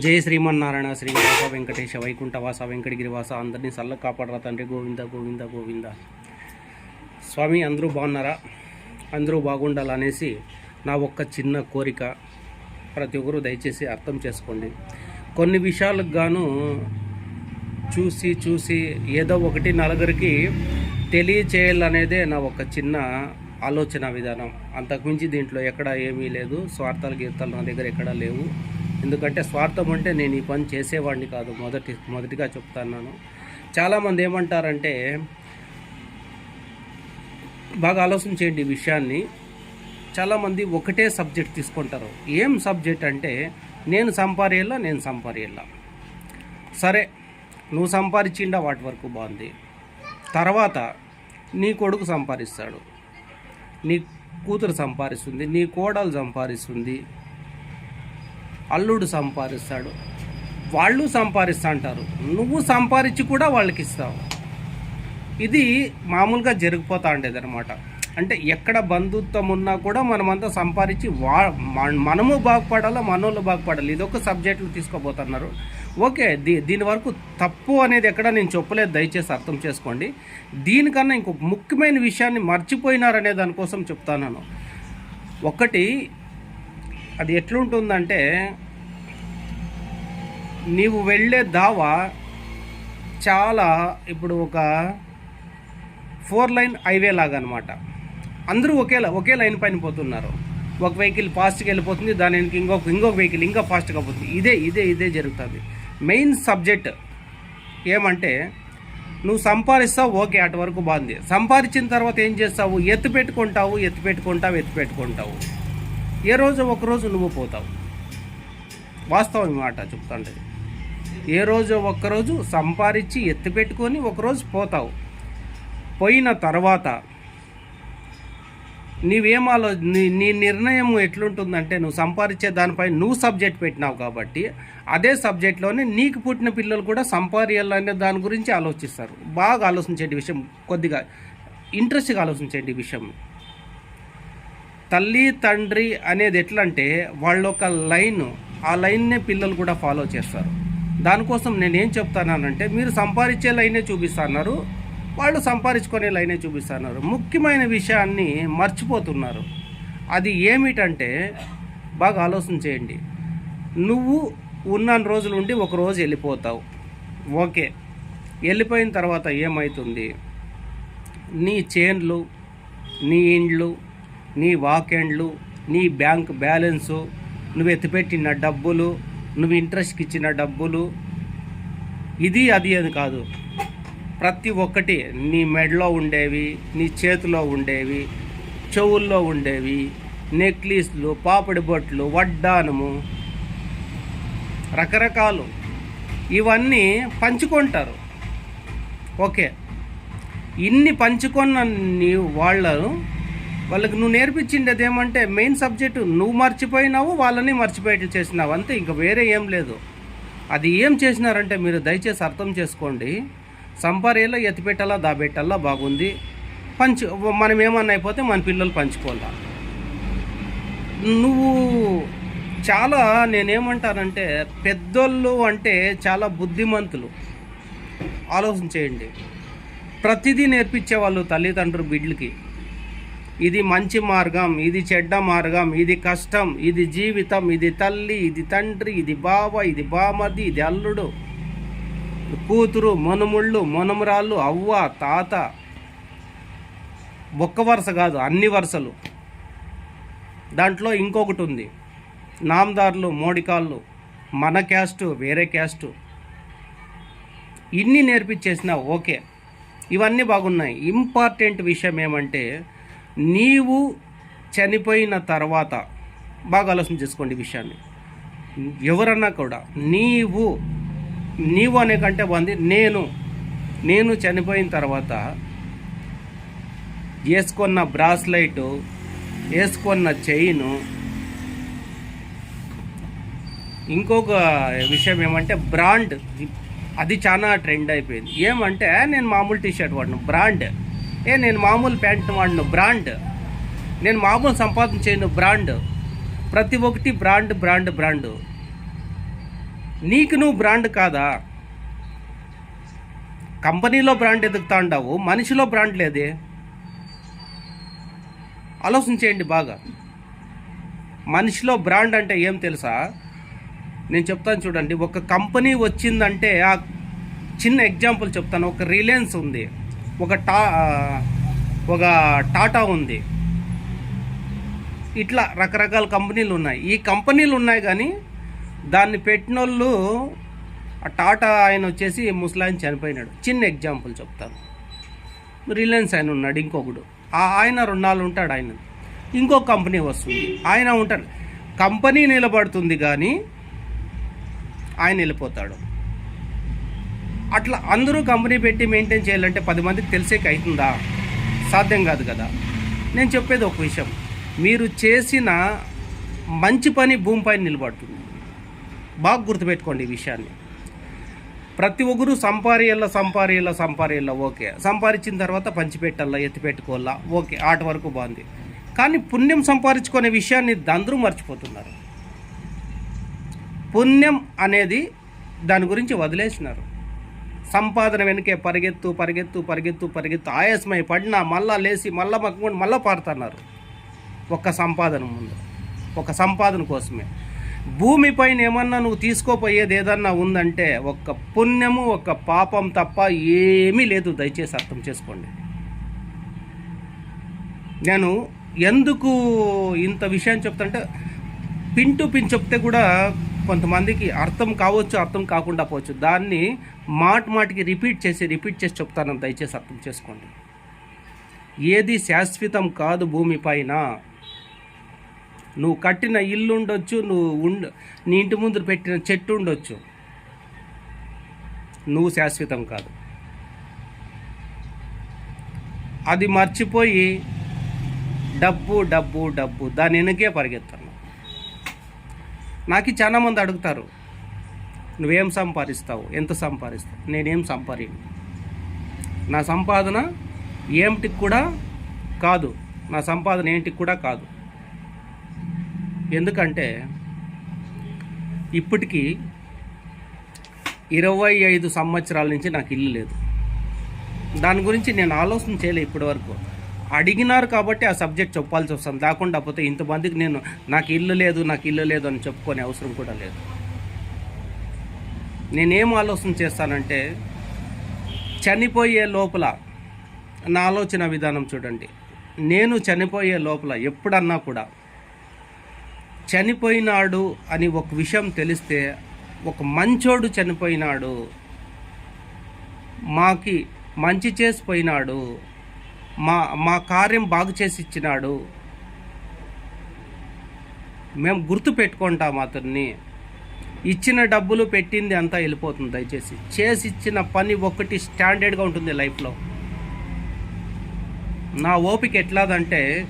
జయ శ్రీమన్నారాయణ శ్రీనివాస వెంకటేశ వైకుంఠవాస వెంకటగిరివాస అందరినీ సల్ల కాపాడరా తండ్రి. గోవింద గోవింద గోవింద. స్వామి అందరూ బాగున్నారా? అందరూ బాగుండాలనేసి నా ఒక్క చిన్న కోరిక ప్రతి ఒక్కరూ దయచేసి అర్థం చేసుకోండి. కొన్ని విషయాలకు గాను చూసి చూసి ఏదో ఒకటి నలుగురికి తెలియచేయాలనేదే నా ఒక చిన్న ఆలోచన విధానం. అంతకుమించి దీంట్లో ఎక్కడ ఏమీ లేదు. స్వార్థాలు గీతాలు నా దగ్గర ఎక్కడా లేవు. ఎందుకంటే స్వార్థం అంటే నేను ఈ పని చేసేవాడిని కాదు. మొదటి మొదటిగా చెప్తాను చాలామంది ఏమంటారంటే బాగా ఆలోచన చేయండి ఈ విషయాన్ని. చాలామంది ఒకటే సబ్జెక్ట్ తీసుకుంటారు. ఏం సబ్జెక్ట్ అంటే నేను సంపారేయాలా నేను సంపారేయాలా సరే నువ్వు సంపాదించిండా వాటి వరకు బాగుంది. తర్వాత నీ కొడుకు సంపాదిస్తాడు. నీ కూతురు సంపాదిస్తుంది నీ కోడలు సంపాదిస్తుంది. అల్లుడు సంపాదిస్తాడు. వాళ్ళు సంపాదిస్తా అంటారు. నువ్వు సంపాదించి కూడా వాళ్ళకి ఇస్తావు ఇది మామూలుగా జరిగిపోతా ఉండేది అనమాట అంటే ఎక్కడ బంధుత్వం ఉన్నా కూడా మనమంతా సంపాదించి వా మన- మనము బాగుపడాలో మనోళ్ళు బాగుపడాలి. ఇది ఒక సబ్జెక్టులు తీసుకోబోతున్నారు. ఓకే దీ దీని వరకు తప్పు అనేది ఎక్కడ నేను చెప్పలేదు దయచేసి అర్థం చేసుకోండి. దీనికన్నా ఇంకో ముఖ్యమైన విషయాన్ని మర్చిపోయినారనే దానికోసం చెప్తాను ఒకటి అది ఎట్లుంటుందంటే నీవు వెళ్ళే దావా చాలా ఇప్పుడు ఒక ఫోర్ లైన్ హైవే లాగా అనమాట అందరూ ఒకేలా ఒకే లైన్ పైన పోతున్నారు. ఒక వెహికల్ ఫాస్ట్గా వెళ్ళిపోతుంది దాని వెనక ఇంకొక ఇంకొక వెహికల్ ఇంకా ఫాస్ట్గా పోతుంది. ఇదే ఇదే ఇదే జరుగుతుంది. మెయిన్ సబ్జెక్ట్ ఏమంటే నువ్వు సంపాదిస్తావు ఓకే అటు వరకు బాగుంది. సంపాదించిన తర్వాత ఏం చేస్తావు? ఎత్తు పెట్టుకుంటావు ఎత్తు పెట్టుకుంటావు ఎత్తు పెట్టుకుంటావు. ఏ రోజు ఒక రోజు నువ్వు పోతావు? వాస్తవం మాట చెప్తాంటే. ఏ రోజు ఒక్కరోజు సంపాదించి ఎత్తి పెట్టుకొని ఒకరోజు పోతావు? పోయిన తర్వాత నీవేం ఆలో నీ నీ నిర్ణయం ఎట్లుంటుందంటే నువ్వు సంపాదించే దానిపై నువ్వు సబ్జెక్ట్ పెట్టినావు కాబట్టి అదే సబ్జెక్ట్లోనే నీకు పుట్టిన పిల్లలు కూడా సంపాదించాలనే దాని గురించి ఆలోచిస్తారు. బాగా ఆలోచించేటి విషయం కొద్దిగా ఇంట్రెస్ట్గా ఆలోచించేటి విషయం తల్లి తండ్రి అనేది ఎట్లంటే వాళ్ళ ఒక లైన్ ఆ లైన్నే పిల్లలు కూడా ఫాలో చేస్తారు. దానికోసం నేనేం చెప్తానంటే మీరు సంపాదించే లైనే చూపిస్తున్నారు వాళ్ళు సంపాదించుకునే లైనే చూపిస్తున్నారు. ముఖ్యమైన విషయాన్ని మర్చిపోతున్నారు. అది ఏమిటంటే బాగా ఆలోచన చేయండి. నువ్వు ఉన్న రోజులు ఉండి ఒకరోజు వెళ్ళిపోతావు. ఓకే. వెళ్ళిపోయిన తర్వాత ఏమవుతుంది నీ చేన్లు నీ ఇండ్లు నీ వాకెండ్లు నీ బ్యాంక్ బ్యాలెన్సు నువ్వు ఎత్తిపెట్టిన డబ్బులు నువ్వు ఇంట్రెస్ట్కి ఇచ్చిన డబ్బులు. ఇది అది అని కాదు. ప్రతి ఒక్కటి నీ మెడలో ఉండేవి నీ చేతిలో ఉండేవి చెవుల్లో ఉండేవి నెక్లెస్లు పాపిడి బొట్లు వడ్డానము రకరకాలు. ఇవన్నీ పంచుకుంటారు. ఓకే. ఇన్ని పంచుకున్న నీ వాళ్ళు వాళ్ళకి నువ్వు నేర్పించింది అదేమంటే మెయిన్ సబ్జెక్టు నువ్వు మర్చిపోయినావు వాళ్ళని మర్చిపోయేట్లు చేసినావు. అంతే ఇంకా వేరే ఏం లేదు. అది ఏం చేసినారంటే మీరు దయచేసి అర్థం చేసుకోండి. సంపారేలా ఎత్తిపెట్టాలా దాబెట్టాలా బాగుంది. పంచు మనం ఏమన్నా అయిపోతే మన పిల్లలు పంచుకోవాలా. నువ్వు చాలా నేనేమంటానంటే పెద్దోళ్ళు అంటే చాలా బుద్ధిమంతులు. ఆలోచన చేయండి. ప్రతిదీ నేర్పించే వాళ్ళు తల్లిదండ్రులు బిడ్లకి ఇది మంచి మార్గం ఇది చెడ్డ మార్గం ఇది కష్టం ఇది జీవితం ఇది తల్లి ఇది తండ్రి ఇది బావ ఇది బామది ఇది అల్లుడు. కూతురు మనుముళ్ళు మనుమరాళ్ళు అవ్వ తాత. ఒక్క వరుస కాదు అన్ని వరుసలు. దాంట్లో ఇంకొకటి ఉంది. నామదారులు మోడికాళ్ళు మన క్యాస్టు వేరే క్యాస్టు. ఇన్ని నేర్పించేసినా ఓకే. ఇవన్నీ బాగున్నాయి. ఇంపార్టెంట్ విషయం ఏమంటే నీవు చనిపోయిన తర్వాత బాగా ఆలోచన చేసుకోండి విషయాన్ని. ఎవరన్నా కూడా నీవు నీవు అనే కంటే బాగుంది నేను నేను చనిపోయిన తర్వాత వేసుకున్న బ్రాస్లైట్ వేసుకున్న చైను. ఇంకొక విషయం ఏమంటే బ్రాండ్ అది చాలా ట్రెండ్ అయిపోయింది. ఏమంటే నేను మామూలు టీషర్ట్ వాడిన బ్రాండ్. ఏ నేను మామూలు ప్యాంట్ వాడిను బ్రాండ్. నేను మామూలు సంపాదన చేయను బ్రాండ్. ప్రతి ఒక్కటి బ్రాండ్ బ్రాండ్ బ్రాండ్. నీకు నువ్వు బ్రాండ్ కాదా? కంపెనీలో బ్రాండ్ ఎదుగుతా ఉండవు మనిషిలో బ్రాండ్ లేదే. ఆలోచించేయండి బాగా. మనిషిలో బ్రాండ్ అంటే ఏం తెలుసా? నేను చెప్తాను చూడండి ఒక కంపెనీ వచ్చిందంటే ఆ చిన్న ఎగ్జాంపుల్ చెప్తాను ఒక రిలయన్స్ ఉంది. ఒక టా ఒక టాటా ఉంది. ఇట్లా రకరకాల కంపెనీలు ఉన్నాయి. ఈ కంపెనీలు ఉన్నాయి కానీ దాన్ని పెట్టిన వాళ్ళు ఆ టాటా ఆయన వచ్చేసి ముసలాయన చనిపోయినాడు. చిన్న ఎగ్జాంపుల్ చెప్తాను. రిలయన్స్ ఆయన ఉన్నాడు ఇంకొకడు. ఆ ఆయన రెండాళ్ళు ఉంటాడు ఆయన. ఇంకో కంపెనీ వస్తుంది. ఆయన ఉంటాడు. కంపెనీ నిలబడుతుంది కానీ ఆయన వెళ్ళిపోతాడు. అట్లా అందరూ కంపెనీ పెట్టి మెయింటైన్ చేయాలంటే పది మందికి తెలిసేకి అవుతుందా సాధ్యం కాదు కదా. నేను చెప్పేది ఒక విషయం. మీరు చేసిన మంచి పని భూమిపై నిలబడుతుంది. బాగా గుర్తుపెట్టుకోండి ఈ విషయాన్ని. ప్రతి ఒక్కరు సంపారియల్ల సంపారియల్ల సంపారియల్ల ఓకే. సంపాదించిన తర్వాత పంచిపెట్టాలా ఎత్తిపెట్టుకోవాలా ఓకే. ఆట వరకు బాగుంది. కానీ పుణ్యం సంపాదించుకునే విషయాన్ని అందరూ మర్చిపోతున్నారు. పుణ్యం అనేది దాని గురించి వదిలేసినారు. సంపాదన వెనకే పరిగెత్తు పరిగెత్తు పరిగెత్తు పరిగెత్తు ఆయాసమై పడినా మళ్ళా లేచి మళ్ళా మక్కుని మళ్ళా పాడుతున్నారు ఒక్క సంపాదన ముందు. ఒక సంపాదన కోసమే. భూమిపైన ఏమన్నా నువ్వు తీసుకోపోయేది ఏదన్నా ఉందంటే ఒక్క పుణ్యము ఒక్క పాపం తప్ప ఏమీ లేదు. దయచేసి అర్థం చేసుకోండి. నేను ఎందుకు ఇంత విషయం చెప్తాంటే అంటే పింటు పిన్ చెప్తే కూడా కొంతమందికి అర్థం కావచ్చు అర్థం కాకుండా పోవచ్చు. దాన్ని మాట మాటికి రిపీట్ చేసి రిపీట్ చేసి చెప్తాను. దయచేసి అర్థం చేసుకోండి. ఏది శాశ్వతం కాదు భూమిపైన నువ్వు కట్టిన ఇల్లు ఉండొచ్చు నువ్వు ఉండ నీ ఇంటి ముందు పెట్టిన చెట్టు ఉండొచ్చు. నువ్వు శాశ్వతం కాదు. అది మర్చిపోయి డబ్బు డబ్బు డబ్బు దాని వెనకే పరిగెత్తాను నాకు చాలా మంది అడుగుతారు నువ్వేం సంపాదిస్తావు? ఎంత సంపాదిస్తావు? నేనేం సంపాదించను. నా సంపాదన ఏమిటికి కూడా కాదు. నా సంపాదన ఏంటికి కూడా కాదు. ఎందుకంటే ఇప్పటికీ ఇరవై ఐదు సంవత్సరాల నుంచి నాకు ఇల్లు లేదు. దాని గురించి నేను ఆలోచన చేయలే ఇప్పటి వరకు అడిగినారు కాబట్టి ఆ సబ్జెక్ట్ చెప్పాల్సి వస్తుంది. లేకుండా పోతే ఇంతమందికి నేను నాకు ఇల్లు లేదు నాకు ఇల్లు లేదు అని చెప్పుకునే అవసరం కూడా లేదు. నేనేం ఆలోచన చేస్తానంటే చనిపోయే లోపల నా ఆలోచన విధానం చూడండి. నేను చనిపోయే లోపల ఎప్పుడన్నా కూడా చనిపోయినాడు అని ఒక విషయం తెలిస్తే ఒక మంచోడు చనిపోయినాడు మాకి మంచి చేసిపోయినాడు మా మా కార్యం బాగు చేసి ఇచ్చినాడు. మేము గుర్తు పెట్టుకుంటాం అతన్ని. ఇచ్చిన డబ్బులు పెట్టింది అంతా వెళ్ళిపోతుంది దయచేసి. చేసి ఇచ్చిన పని ఒకటి స్టాండర్డ్గా ఉంటుంది లైఫ్లో. నా ఓపిక ఎట్లాదంటే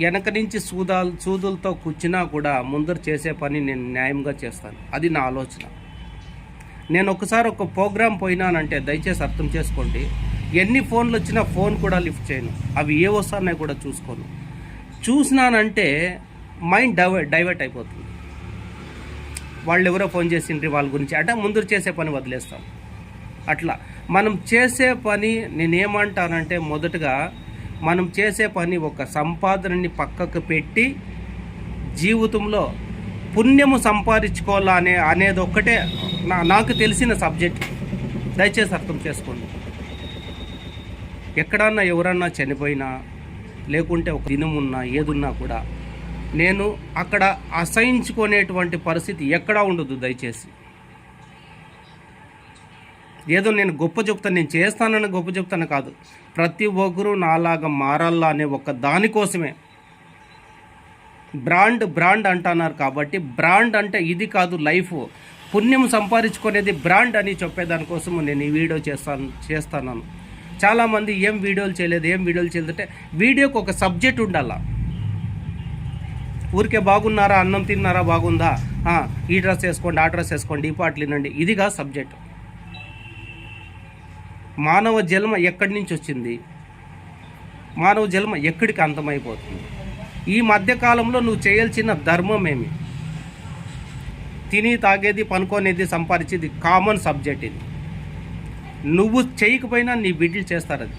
వెనక నుంచి సూదాలు సూదులతో కూర్చున్నా కూడా ముందర చేసే పని నేను న్యాయంగా చేస్తాను. అది నా ఆలోచన. నేను ఒకసారి ఒక ప్రోగ్రామ్ పోయినానంటే దయచేసి అర్థం చేసుకోండి. ఎన్ని ఫోన్లు వచ్చినా ఫోన్ కూడా లిఫ్ట్ చేయను. అవి ఏ వస్తున్నాయో కూడా చూసుకోను. చూసినానంటే మైండ్ డైవ డైవర్ట్ అయిపోతుంది. వాళ్ళు ఎవరో ఫోన్ చేసిండ్రి వాళ్ళ గురించి. అంటే ముందు చేసే పని వదిలేస్తాం. అట్లా. మనం చేసే పని నేనేమంటానంటే మొదటగా మనం చేసే పని ఒక సంపాదనని పక్కకు పెట్టి జీవితంలో పుణ్యము సంపాదించుకోవాలా అనే అనేది ఒక్కటే నా నాకు తెలిసిన సబ్జెక్ట్. దయచేసి అర్థం చేసుకోండి. ఎక్కడన్నా ఎవరన్నా చనిపోయినా లేకుంటే ఒక దినం ఉన్నా ఏదున్నా కూడా నేను అక్కడ అసహించుకునేటువంటి పరిస్థితి ఎక్కడా ఉండదు దయచేసి. ఏదో నేను గొప్ప చెప్తాను నేను చేస్తానని గొప్ప చెప్తాను కాదు. ప్రతి ఒక్కరూ నాలాగా మారాలా అనే ఒక దానికోసమే. బ్రాండ్ బ్రాండ్ అంటున్నారు కాబట్టి బ్రాండ్ అంటే ఇది కాదు లైఫ్. పుణ్యం సంపాదించుకునేది బ్రాండ్ అని చెప్పేదానికోసం నేను ఈ వీడియో చేస్తాను చేస్తాను చాలామంది ఏం వీడియోలు చేయలేదు ఏం వీడియోలు చేయలేదంటే వీడియోకి ఒక సబ్జెక్ట్ ఉండాలా. ఊరికే బాగున్నారా అన్నం తిన్నారా బాగుందా? ఈ డ్రెస్ వేసుకోండి ఆ డ్రెస్ వేసుకోండి ఈ పాటలు వినండి. ఇదిగా సబ్జెక్ట్. మానవ జన్మ ఎక్కడి నుంచి వచ్చింది? మానవ జన్మ ఎక్కడికి అంతమైపోతుంది? ఈ మధ్యకాలంలో నువ్వు చేయాల్సిన ధర్మం ఏమి? తిని తాగేది పనుకోనేది సంపాదించేది కామన్ సబ్జెక్ట్ ఇది. నువ్వు చేయకపోయినా నీ బిడ్డలు చేస్తారు అది.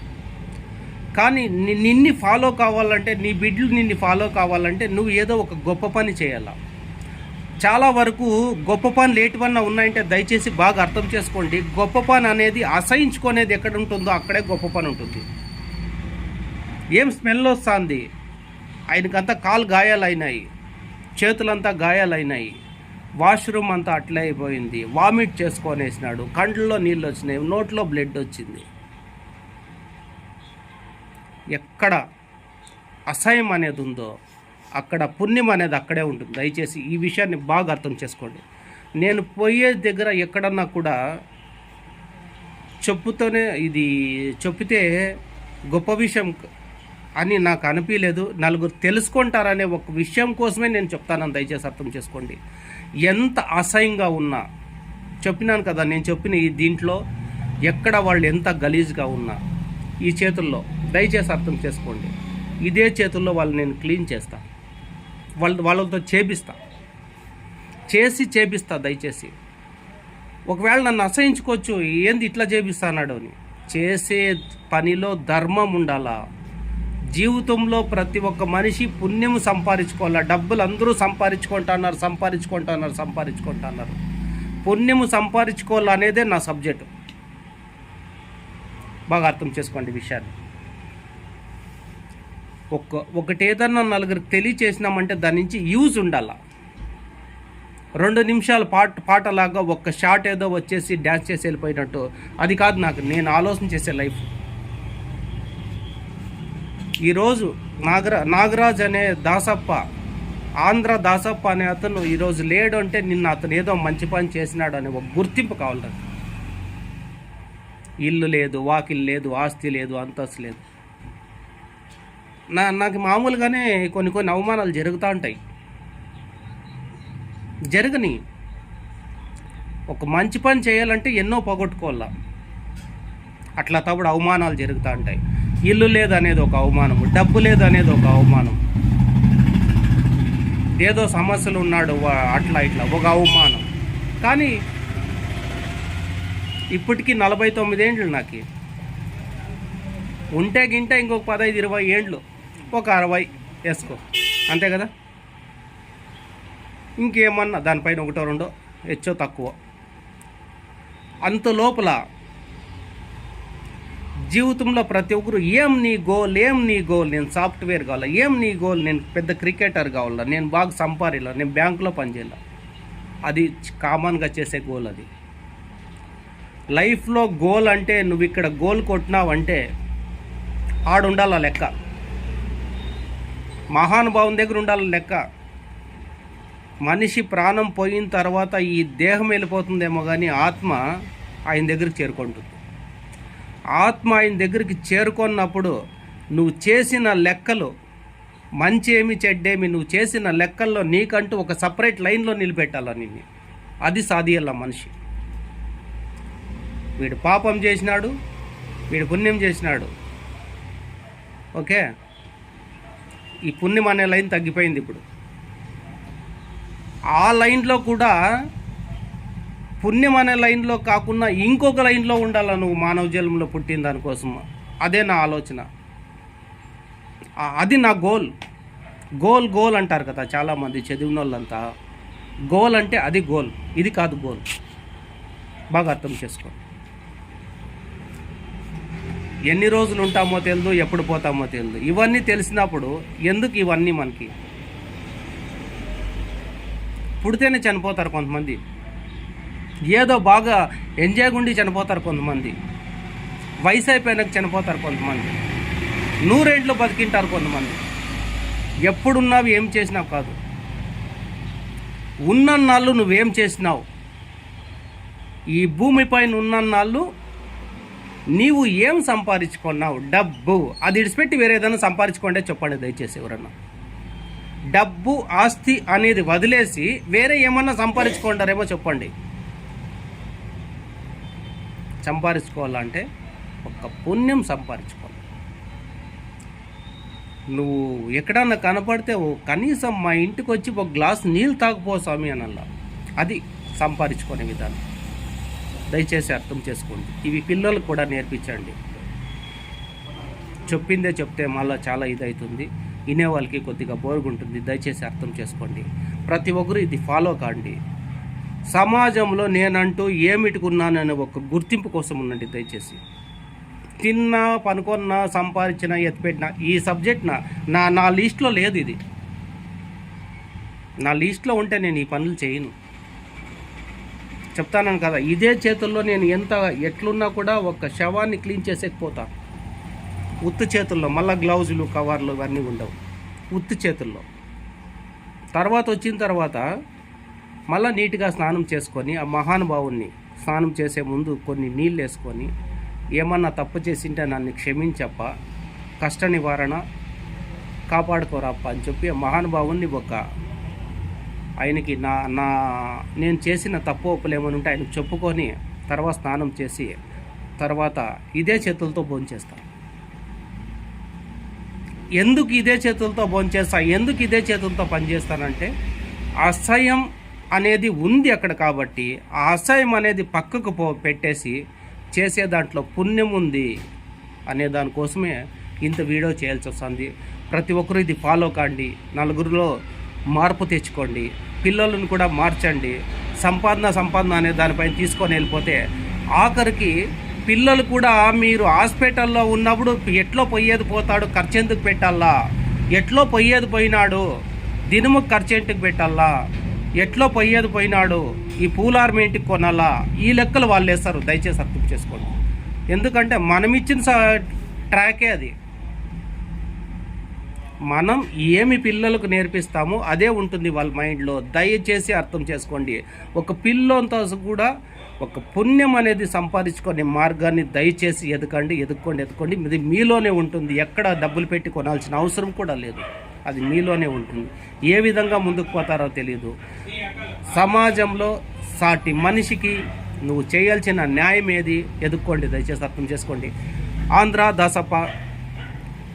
కానీ నిన్ని ఫాలో కావాలంటే నీ బిడ్డలు నిన్ను ఫాలో కావాలంటే నువ్వు ఏదో ఒక గొప్ప పని చేయాలా. చాలా వరకు గొప్ప పనులు ఏటివన్నా ఉన్నాయంటే దయచేసి బాగా అర్థం చేసుకోండి. గొప్ప పని అనేది అసహించుకునేది ఎక్కడ ఉంటుందో అక్కడే గొప్ప పని ఉంటుంది. ఏం స్మెల్ వస్తుంది? ఆయనకంతా కాలు గాయాలైనాయి. చేతులంతా గాయాలైనాయి. వాష్రూమ్ అంతా అట్లే అయిపోయింది. వామిట్ చేసుకొనేసినాడు. కండ్లలో నీళ్ళు వచ్చినాయి. నోట్లో బ్లడ్ వచ్చింది. ఎక్కడ అసహ్యం అనేది ఉందో అక్కడ పుణ్యం అనేది అక్కడే ఉంటుంది. దయచేసి ఈ విషయాన్ని బాగా అర్థం చేసుకోండి. నేను పోయే దగ్గర ఎక్కడన్నా కూడా చెప్పుతోనే ఇది చెప్పితే గొప్ప విషయం అని నాకు అనిపించలేదు నలుగురు తెలుసుకుంటారనే ఒక విషయం కోసమే నేను చెప్తాను దయచేసి అర్థం చేసుకోండి. ఎంత అసహ్యంగా ఉన్నా చెప్పినాను కదా నేను చెప్పిన ఈ దీంట్లో ఎక్కడ వాళ్ళు ఎంత గలీజ్గా ఉన్నా ఈ చేతుల్లో దయచేసి అర్థం చేసుకోండి. ఇదే చేతుల్లో వాళ్ళు నేను క్లీన్ చేస్తా. వాళ్ళ వాళ్ళతో చేపిస్తా. చేసి చేపిస్తా దయచేసి. ఒకవేళ నన్ను అసహించుకోవచ్చు ఏంది ఇట్లా చేపిస్తా? అన్నాడు అని. చేసే పనిలో ధర్మం ఉండాలా? జీవితంలో ప్రతి ఒక్క మనిషి పుణ్యం సంపాదించుకోవాలా? డబ్బులు అందరూ సంపాదించుకుంటున్నారు సంపాదించుకుంటున్నారు సంపాదించుకుంటున్నారు. పుణ్యము సంపాదించుకోవాలనేదే నా సబ్జెక్టు. బాగా అర్థం చేసుకోండి విషయాన్ని. ఒక్క ఒకటి ఏదన్నా నలుగురికి తెలియచేసినామంటే దాని నుంచి యూజ్ ఉండాలా? రెండు నిమిషాల పాట పాటలాగా ఒక్క షాట్ ఏదో వచ్చేసి డ్యాన్స్ చేసి వెళ్ళిపోయినట్టు. అది కాదు నాకు నేను ఆలోచన చేసే లైఫ్. ఈరోజు నాగరా నాగరాజ్ అనే దాసప్ప ఆంధ్ర దాసప్ప అనే అతను ఈరోజు లేడు అంటే నిన్న అతను ఏదో మంచి పని చేసినాడు అనే ఒక గుర్తింపు కావాలి ఇల్లు లేదు వాకిల్ లేదు ఆస్తి లేదు అంతస్తు లేదు. నా నాకు మామూలుగానే కొన్ని కొన్ని అవమానాలు జరుగుతూ ఉంటాయి. జరగని ఒక మంచి పని చేయాలంటే ఎన్నో పోగొట్టుకోవాలా. అట్లా తప్పుడు అవమానాలు జరుగుతూ ఉంటాయి. ఇల్లు లేదనేది ఒక అవమానం డబ్బు లేదనేది ఒక అవమానం ఏదో సమస్యలు ఉన్నాడు వా- అట్లా ఇట్లా ఒక అవమానం. కానీ ఇప్పటికీ నలభై తొమ్మిది ఏండ్లు నాకు. ఉంటే గింటే ఇంకొక పదహైదు ఇరవై ఏండ్లు ఒక అరవై వేసుకో. అంతే కదా? ఇంకేమన్నా దానిపైన ఒకటో రెండో హెచ్చో తక్కువ. అంత లోపల జీవితంలో ప్రతి ఒక్కరు ఏం నీ గోల్ ఏం నీ గోల్ నేను సాఫ్ట్వేర్ కావాలా? ఏం నీ గోల్ నేను పెద్ద క్రికెటర్ కావాలా? నేను బాగా సంపాదిలా నేను బ్యాంకులో పనిచేయాల? అది కామన్గా చేసే గోల్ అది. లైఫ్లో గోల్ అంటే నువ్వు ఇక్కడ గోల్ కొట్టినావంటే ఆడుండాల లెక్క? మహానుభావం దగ్గర ఉండాలి లెక్క? మనిషి ప్రాణం పోయిన తర్వాత ఈ దేహం వెళ్ళిపోతుందేమో కానీ ఆత్మ ఆయన దగ్గరికి చేరుకుంటుంది. ఆత్మ ఆయన దగ్గరికి చేరుకున్నప్పుడు నువ్వు చేసిన లెక్కలు మంచి ఏమి చెడ్డేమి నువ్వు చేసిన లెక్కల్లో నీకంటూ ఒక సపరేట్ లైన్లో నిలబెట్టాలా నిన్ను? అది సాధియాల మనిషి. వీడు పాపం చేసినాడు వీడు పుణ్యం చేసినాడు. ఓకే? ఈ పుణ్యం అనే లైన్ తగ్గిపోయింది ఇప్పుడు. ఆ లైన్లో కూడా పుణ్యం అనే లైన్లో కాకుండా ఇంకొక లైన్లో ఉండాలా నువ్వు మానవ జన్మలో పుట్టిన దానికోసం. అదే నా ఆలోచన. అది నా గోల్. గోల్ గోల్ అంటారు కదా చాలామంది చదివిన వాళ్ళంతా గోల్ అంటే అది గోల్. ఇది కాదు గోల్. బాగా అర్థం చేసుకో. ఎన్ని రోజులు ఉంటామో తెలియదు ఎప్పుడు పోతామో తెలియదు ఇవన్నీ తెలిసినప్పుడు ఎందుకు ఇవన్నీ మనకి? పుడితేనే చనిపోతారు కొంతమంది. ఏదో బాగా ఎంజాయ్ గుండి చనిపోతారు కొంతమంది. వయసు అయిపోయినాక చనిపోతారు కొంతమంది. నూరేంట్లో బతికింటారు కొంతమంది. ఎప్పుడున్నావు ఏం చేసినావు కాదు. ఉన్నన్నాళ్ళు నువ్వేం చేసినావు? ఈ భూమిపైన ఉన్నన్నాళ్ళు నీవు ఏం సంపాదించుకున్నావు? డబ్బు. అది ఇడిచిపెట్టి వేరే ఏదైనా సంపాదించుకోండి చెప్పండి దయచేసి ఎవరన్నా. డబ్బు ఆస్తి అనేది వదిలేసి వేరే ఏమన్నా సంపాదించుకుంటారేమో చెప్పండి. సంపాదించుకోవాలంటే ఒక పుణ్యం సంపాదించుకోవాలి. నువ్వు ఎక్కడన్నా కనపడితే కనీసం మా ఇంటికి వచ్చి ఒక గ్లాస్ నీళ్ళు తాగపో స్వామి అనల్లా అది సంపాదించుకునే విధానం. దయచేసి అర్థం చేసుకోండి. ఇవి పిల్లలకు కూడా నేర్పించండి. చెప్పిందే చెప్తే మళ్ళీ చాలా ఇదవుతుంది వినే వాళ్ళకి కొద్దిగా బోరుగుంటుంది దయచేసి అర్థం చేసుకోండి. ప్రతి ఒక్కరు ఇది ఫాలో కాండి. సమాజంలో నేనంటూ ఏమిటికున్నానని ఒక గుర్తింపు కోసం ఉండండి దయచేసి. తిన్నా పనుకున్నా సంపాదించిన ఎత్తిపెట్టిన ఈ సబ్జెక్ట్ నా నా నా లిస్ట్లో లేదు ఇది. నా లిస్ట్లో ఉంటే నేను ఈ పనులు చేయను. చెప్తాను కదా ఇదే చేతుల్లో నేను ఎంత ఎట్లున్నా కూడా ఒక శవాన్ని క్లీన్ చేసేకపోతా. ఉత్తు చేతుల్లో మళ్ళీ గ్లౌజులు కవర్లు ఇవన్నీ ఉండవు. ఉత్తు చేతుల్లో. తర్వాత వచ్చిన తర్వాత మళ్ళీ నీట్గా స్నానం చేసుకొని ఆ మహానుభావుని స్నానం చేసే ముందు కొన్ని నీళ్ళు వేసుకొని ఏమన్నా తప్పు చేసింటే నన్ను క్షమించప్ప కష్ట నివారణ కాపాడుకోరప్ప అని చెప్పి ఆ మహానుభావుని ఒక ఆయనకి నా నా నేను చేసిన తప్పు ఒప్పులు ఉంటే ఆయనకు చెప్పుకొని తర్వాత స్నానం చేసి తర్వాత ఇదే చేతులతో భోంచేస్తాను ఎందుకు ఇదే చేతులతో భోంచేస్తా ఎందుకు ఇదే చేతులతో పనిచేస్తానంటే అసహ్యం అనేది ఉంది అక్కడ కాబట్టి ఆ అసహ్యం అనేది పక్కకు పో పెట్టేసి చేసే దాంట్లో పుణ్యం ఉంది అనే దానికోసమే ఇంత వీడియో చేయాల్సి వస్తుంది. ప్రతి ఒక్కరూ ఇది ఫాలో కాండి. నలుగురిలో మార్పు తెచ్చుకోండి. పిల్లలను కూడా మార్చండి. సంపాదన సంపాదన అనే దానిపైన తీసుకొని వెళ్ళిపోతే ఆఖరికి పిల్లలు కూడా మీరు హాస్పిటల్లో ఉన్నప్పుడు ఎట్లో పోయేది పోతాడు ఖర్చు ఎందుకు పెట్టాలా? ఎట్లో పోయేది పోయినాడు? దినము ఖర్చు ఎందుకు పెట్టాలా? ఎట్లో పోయేది పోయినాడు ఈ పూలార్మేంటికి కొనాలా? ఈ లెక్కలు వాళ్ళు వేస్తారు. దయచేసి అర్థం చేసుకోండి. ఎందుకంటే మనం ఇచ్చిన ట్రాకే అది. మనం ఏమి పిల్లలకు నేర్పిస్తామో అదే ఉంటుంది వాళ్ళ మైండ్లో. దయచేసి అర్థం చేసుకోండి. ఒక పిల్లంతో కూడా ఒక పుణ్యం అనేది సంపాదించుకునే మార్గాన్ని దయచేసి ఎదకండి ఎదుక్కోండి ఎదుక్కోండి. ఇది మీలోనే ఉంటుంది. ఎక్కడ డబ్బులు పెట్టి కొనాల్సిన అవసరం కూడా లేదు. అది మీలోనే ఉంటుంది. ఏ విధంగా ముందుకు పోతారో తెలియదు సమాజంలో సాటి మనిషికి నువ్వు చేయాల్సిన న్యాయం ఏది? ఎదుక్కోండి దయచేసి అర్థం చేసుకోండి. ఆంధ్ర దాసప్ప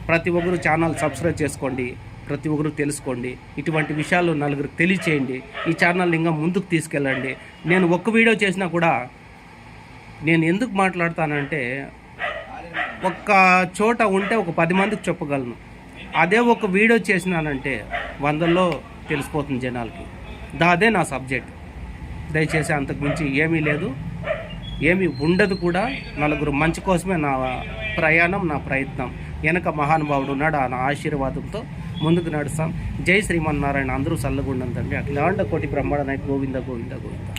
ప్రతి ఒక్కరు ఛానల్ సబ్స్క్రైబ్ చేసుకోండి ప్రతి ఒక్కరు తెలుసుకోండి. ఇటువంటి విషయాలు నలుగురికి తెలియచేయండి. ఈ ఛానల్ ఇంకా ముందుకు తీసుకెళ్ళండి. నేను ఒక్క వీడియో చేసినా కూడా నేను ఎందుకు మాట్లాడతానంటే ఒక్క చోట ఉంటే ఒక పది మందికి చెప్పగలను. అదే ఒక వీడియో చేసినానంటే వందల్లో తెలిసిపోతుంది జనాలకి. దా అదే నా సబ్జెక్ట్. దయచేసి అంతకు మించి ఏమీ లేదు. ఏమీ ఉండదు కూడా. నలుగురు మంచి కోసమే నా ప్రయాణం నా ప్రయత్నం. వెనక మహానుభావుడు ఉన్నాడు. ఆ ఆశీర్వాదంతో ముందుకు నడుస్తాం. జై శ్రీమన్నారాయణ. అందరూ చల్లగుండంతండి అఖిలాండ కోటి బ్రహ్మాండ నాయకు. గోవింద గోవింద గోవింద.